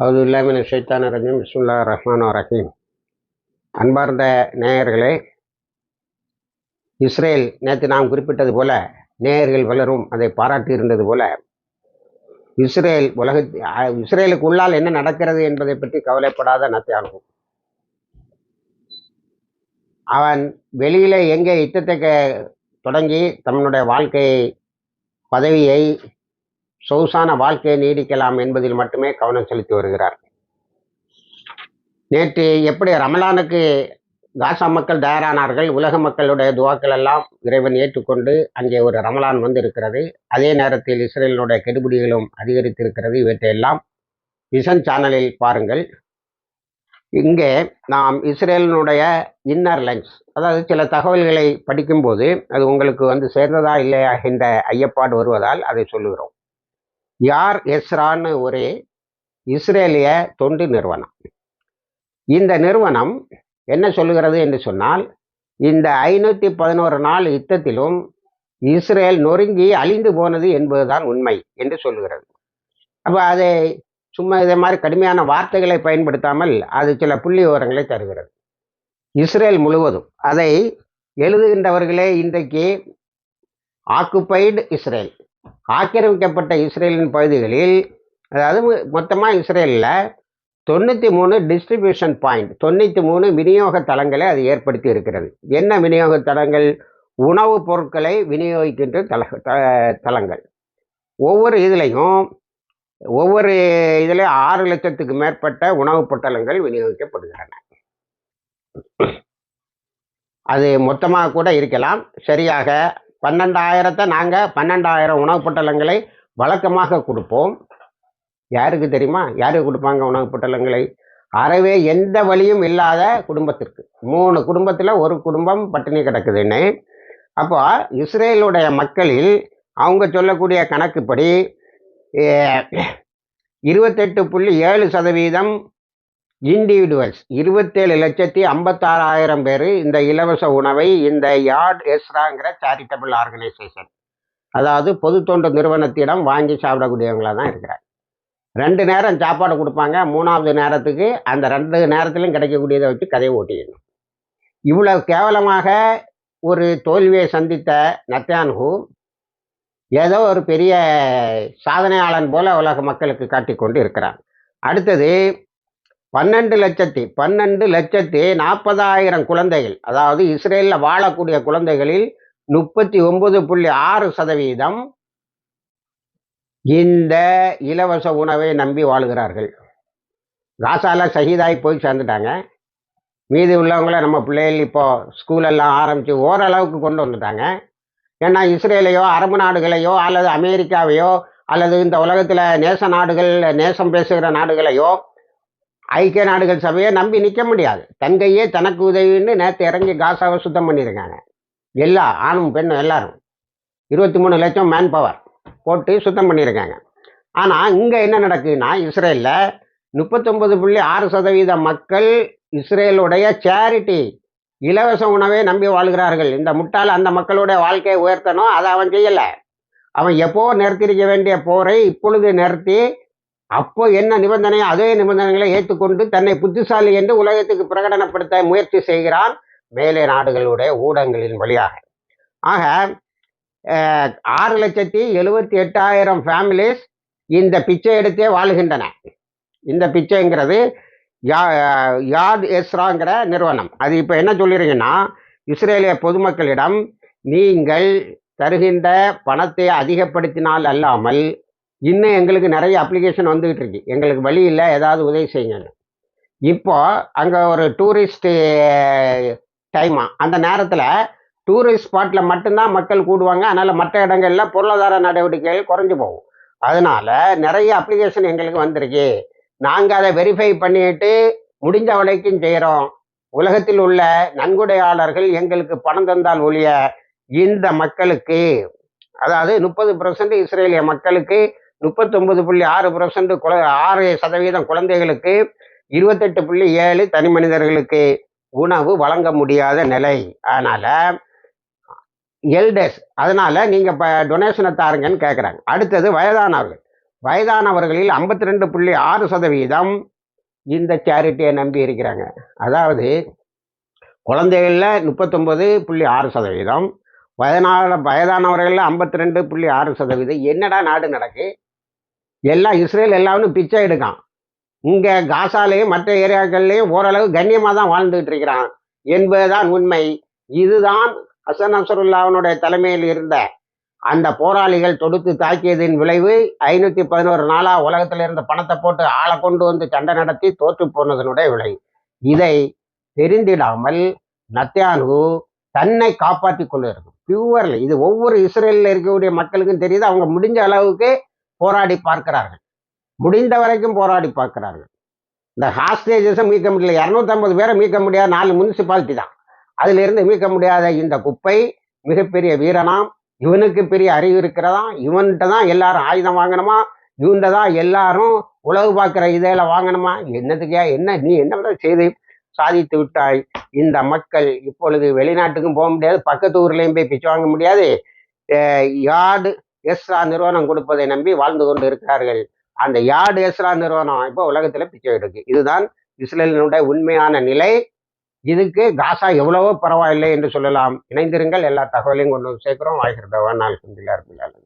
அவது இல்லாமின் ஷைத்தான ரஜீம் பிஸ்முல்லா ரஹ்மான் ரஹீம். அன்பார்ந்த நேயர்களே இஸ்ரேல் நேற்று நாம் குறிப்பிட்டது போல நேயர்கள் பலரும் அதை பாராட்டியிருந்தது போல இஸ்ரேல் உலக இஸ்ரேலுக்கு உள்ளால் என்ன நடக்கிறது என்பதை பற்றி கவலைப்படாத நத்தியாகும் அவன் வெளியில் எங்கே யுத்தத்தை தொடங்கி தன்னுடைய வாழ்க்கையை பதவியை சொகுசான வாழ்க்கையை நீடிக்கலாம் என்பதில் மட்டுமே கவனம் செலுத்தி வருகிறார். நேற்று எப்படி ரமலானுக்கு காசா மக்கள் தயாரானார்கள் உலக மக்களுடைய துவாக்கள் எல்லாம் இறைவன் ஏற்றுக்கொண்டு அங்கே ஒரு ரமலான் வந்து இருக்கிறது அதே நேரத்தில் இஸ்ரேலினுடைய கெடுபிடிகளும் அதிகரித்திருக்கிறது. இவற்றையெல்லாம் விசன் சேனலில் பாருங்கள். இங்கே நாம் இஸ்ரேலினுடைய இன்னர் லைன்ஸ் அதாவது சில தகவல்களை படிக்கும்போது அது உங்களுக்கு வந்து சேர்ந்ததா இல்லையா என்ற ஐயப்பாடு வருவதால் அதை சொல்லுகிறோம். யார் எஸ்ரான்னு ஒரு இஸ்ரேலிய தொண்டு நிறுவனம். இந்த நிறுவனம் என்ன சொல்லுகிறது என்று சொன்னால் இந்த ஐநூற்றி பதினோரு நாள் யுத்தத்திலும் இஸ்ரேல் நொறுங்கி அழிந்து போனது என்பதுதான் உண்மை என்று சொல்லுகிறது. அப்போ அதை சும்மா இதே மாதிரி கடுமையான வார்த்தைகளை பயன்படுத்தாமல் அது சில புள்ளி விவரங்களை தருகிறது. இஸ்ரேல் முழுவதும் அதை எழுதுகின்றவர்களே இன்றைக்கு ஆக்குபைடு இஸ்ரேல். ஆக்கிரமிக்கப்பட்ட இஸ்ரேலின் பகுதிகளில் அதாவது மொத்தமாக இஸ்ரேலில் தொண்ணூற்றி மூணு டிஸ்ட்ரிபியூஷன் பாயிண்ட் தொண்ணூற்றி மூணு விநியோக தளங்களை அது ஏற்படுத்தி இருக்கிறது. என்ன விநியோக தளங்கள்? உணவுப் பொருட்களை விநியோகிக்கின்ற தல த- தளங்கள். ஒவ்வொரு இதுலேயும் ஒவ்வொரு இதுலேயும் ஆறு லட்சத்துக்கு மேற்பட்ட உணவுப் பொட்டலங்கள் விநியோகிக்கப்படுகின்றன. அது மொத்தமாக கூட இருக்கலாம். சரியாக பன்னெண்டாயிரத்தை நாங்கள் பன்னெண்டாயிரம் உணவுப் பொட்டலங்களை வழக்கமாக கொடுப்போம். யாருக்கு தெரியுமா? யாருக்கு கொடுப்பாங்க உணவுப் பொட்டலங்களை? அறவே எந்த வழியும் இல்லாத குடும்பத்திற்கு. மூணு குடும்பத்தில் ஒரு குடும்பம் பட்டினி கிடக்குதுன்னு. அப்போ இஸ்ரேலுடைய மக்களில் அவங்க சொல்லக்கூடிய கணக்குப்படி இருபத்தெட்டு புள்ளி ஏழு சதவீதம் இண்டிவிடுவல்ஸ் இருபத்தேழு லட்சத்தி ஐம்பத்தாறாயிரம் பேர் இந்த இலவச உணவை இந்த யார்ட் எஸ்ராங்கிற சேரிட்டபிள் ஆர்கனைசேஷன் அதாவது பொது தொண்டு நிறுவனத்திடம் வாங்கி சாப்பிடக்கூடியவங்களாக தான் இருக்கிறாங்க ரெண்டு நேரம் சாப்பாடு கொடுப்பாங்க. மூணாவது நேரத்துக்கு அந்த ரெண்டு நேரத்திலும் கிடைக்கக்கூடியதை வச்சு கதையை ஓட்டிக்கணும் இவ்வளோ கேவலமாக ஒரு தோல்வியை சந்தித்த நத்தியான்ஹூ ஏதோ ஒரு பெரிய சாதனையாளன் போல உலக மக்களுக்கு காட்டிக்கொண்டு இருக்கிறான். அடுத்தது பன்னெண்டு லட்சத்தி பன்னெண்டு லட்சத்தி நாற்பதாயிரம் குழந்தைகள். அதாவது இஸ்ரேலில் வாழக்கூடிய குழந்தைகளில் முப்பத்தி ஒன்பது புள்ளி ஆறு சதவீதம் இந்த இலவச உணவை நம்பி வாழுகிறார்கள். காசால சகிதாய் போய் சேர்ந்துட்டாங்க. மீதி உள்ளவங்கள நம்ம பிள்ளைகள் இப்போ ஸ்கூலெல்லாம் ஆரம்பித்து ஓரளவுக்கு கொண்டு வந்துட்டாங்க. ஏன்னா இஸ்ரேலையோ அரபு நாடுகளையோ அல்லது அமெரிக்காவையோ அல்லது இந்த உலகத்தில் நேச நாடுகள் நேசம் பேசுகிற நாடுகளையோ ஐக்கிய நாடுகள் சபையை நம்பி நிற்க முடியாது. தங்கையே தனக்கு உதவின்னு நேற்று இறங்கி காசாவை சுத்தம் பண்ணியிருக்காங்க. எல்லா ஆணும் பெண்ணும் எல்லாரும். இருபத்தி மூணு லட்சம் மேன் பவர் போட்டு சுத்தம் பண்ணியிருக்காங்க. ஆனால் இங்கே என்ன நடக்குதுன்னா இஸ்ரேலில் முப்பத்தொம்பது புள்ளி ஆறு சதவீத மக்கள் இஸ்ரேலுடைய சேரிட்டி இலவச உணவை நம்பி வாழ்கிறார்கள். இந்த முட்டாள் அந்த மக்களுடைய வாழ்க்கையை உயர்த்தணும் அதை அவன் செய்யலை. அவன் எப்போ நிறுத்திருக்க வேண்டிய போரை இப்பொழுது நிறுத்தி அப்போ என்ன நிபந்தனையோ அதே நிபந்தனைகளை ஏற்றுக்கொண்டு தன்னை புத்திசாலி என்று உலகத்துக்கு பிரகடனப்படுத்த முயற்சி செய்கிறான் மேலே நாடுகளுடைய ஊடகங்களின் வழியாக. ஆக ஆறு லட்சத்தி எழுபத்தி எட்டாயிரம் ஃபேமிலிஸ் இந்த பிச்சை எடுத்தே வாழ்கின்றன. இந்த பிச்சைங்கிறது யா யாத் எஸ்ராங்கிற நிறுவனம். அது இப்போ என்ன சொல்லிருங்கன்னா இஸ்ரேலிய பொதுமக்களிடம் நீங்கள் தருகின்ற பணத்தை அதிகப்படுத்தினால் அல்லாமல் இன்னும் எங்களுக்கு நிறைய அப்ளிகேஷன் வந்துகிட்டு இருக்கு எங்களுக்கு வழி இல்லை ஏதாவது உதவி செய்யுங்கன்னு. இப்போ அங்கே ஒரு டூரிஸ்ட்டு டைமா அந்த நேரத்தில் டூரிஸ்ட் ஸ்பாட்டில் மட்டும்தான் மக்கள் கூடுவாங்க. அதனால் மற்ற இடங்களில் பொருளாதார நடவடிக்கைகள் குறைஞ்சு போகும். அதனால நிறைய அப்ளிகேஷன் எங்களுக்கு வந்திருக்கு. நாங்கள் அதை வெரிஃபை பண்ணிட்டு முடிஞ்ச வரைக்கும் செய்கிறோம் உலகத்தில் உள்ள நன்கொடையாளர்கள் எங்களுக்கு பணம் தந்தால் ஒழிய இந்த மக்களுக்கு அதாவது முப்பது பர்சன்ட் இஸ்ரேலிய மக்களுக்கு முப்பத்தொன்பது புள்ளி ஆறு பர்சன்ட் குல ஆறு சதவீதம் குழந்தைகளுக்கு இருபத்தெட்டு புள்ளி ஏழு தனி மனிதர்களுக்கு உணவு வழங்க முடியாத நிலை. அதனால எல்டர்ஸ் அதனால நீங்க இப்போ டொனேஷனை தாருங்கன்னு கேட்குறாங்க அடுத்தது வயதானவர்கள். வயதானவர்களில் ஐம்பத்தி ரெண்டு புள்ளி ஆறு சதவீதம் இந்த சேரிட்டியை நம்பி இருக்கிறாங்க. அதாவது குழந்தைகளில் முப்பத்தொம்பது புள்ளி ஆறு சதவீதம் வயதான வயதானவர்களில் ஐம்பத்தி ரெண்டு புள்ளி ஆறு சதவீதம். என்னடா நாடு நடக்கு? எல்லாம் இஸ்ரேல் எல்லாரும் பிச்சை எடுக்கான். இங்கே காசாலேயும் மற்ற ஏரியாக்கள்லேயும் ஓரளவு கண்ணியமாக தான் வாழ்ந்துகிட்டு இருக்கிறான். என்பதுதான் உண்மை. இதுதான் ஹசன் அசருல்லாவனுடைய தலைமையில் இருந்த அந்த போராளிகள் தொடுத்து தாக்கியதின் விளைவு. ஐநூற்றி பதினோரு நாளாக உலகத்தில் இருந்த பணத்தை போட்டு ஆளை கொண்டு வந்து சண்டை நடத்தி தோற்று போனதனுடைய விளைவு. இதை தெரிந்திடாமல் நத்தியானு தன்னை காப்பாற்றி கொண்டு இருக்கும் பியூவர்லி இது ஒவ்வொரு இஸ்ரேலில் இருக்கக்கூடிய மக்களுக்கும் தெரியுது. அவங்க முடிஞ்ச அளவுக்கு போராடி பார்க்கிறார்கள். முடிந்த வரைக்கும் போராடி பார்க்கிறார்கள். இந்த ஹாஸ்டேஜஸை மீட்க முடியல. இரநூத்தம்பது பேரை மீட்க முடியாத நாலு முனிசிபாலிட்டி தான். அதிலிருந்து மீட்க முடியாத இந்த குப்பை மிகப்பெரிய வீரனாம் இவனுக்கு பெரிய அறிவு இருக்கிறதா? இவன்கிட்ட தான் எல்லாரும் ஆயுதம் வாங்கணுமா? இவன்கிட்ட தான் எல்லாரும் உழவு பார்க்குற இதில் வாங்கணுமா? என்னதுக்கே என்ன? நீ என்ன செய்து சாதித்து விட்டாய். இந்த மக்கள் இப்பொழுது வெளிநாட்டுக்கும் போக முடியாது. பக்கத்து ஊர்லேயும் போய் பிச்சு வாங்க முடியாது. யார்டு எஸ்ரா நிறுவனம் கொடுப்பதை நம்பி வாழ்ந்து கொண்டு இருக்கிறார்கள். அந்த யார்டு எஸ்ரா நிறுவனம் இப்போ உலகத்தில் பிச்சை எடுக்கு. இதுதான் இஸ்ரேலினுடைய உண்மையான நிலை. இதுக்கு காசா எவ்வளவோ பரவாயில்லை என்று சொல்லலாம். இணைந்திருங்கள் எல்லா தகவலையும் கொண்டு வந்து சேர்க்கிறோம். வாய்க்கிறதவா நாள் குந்திலார்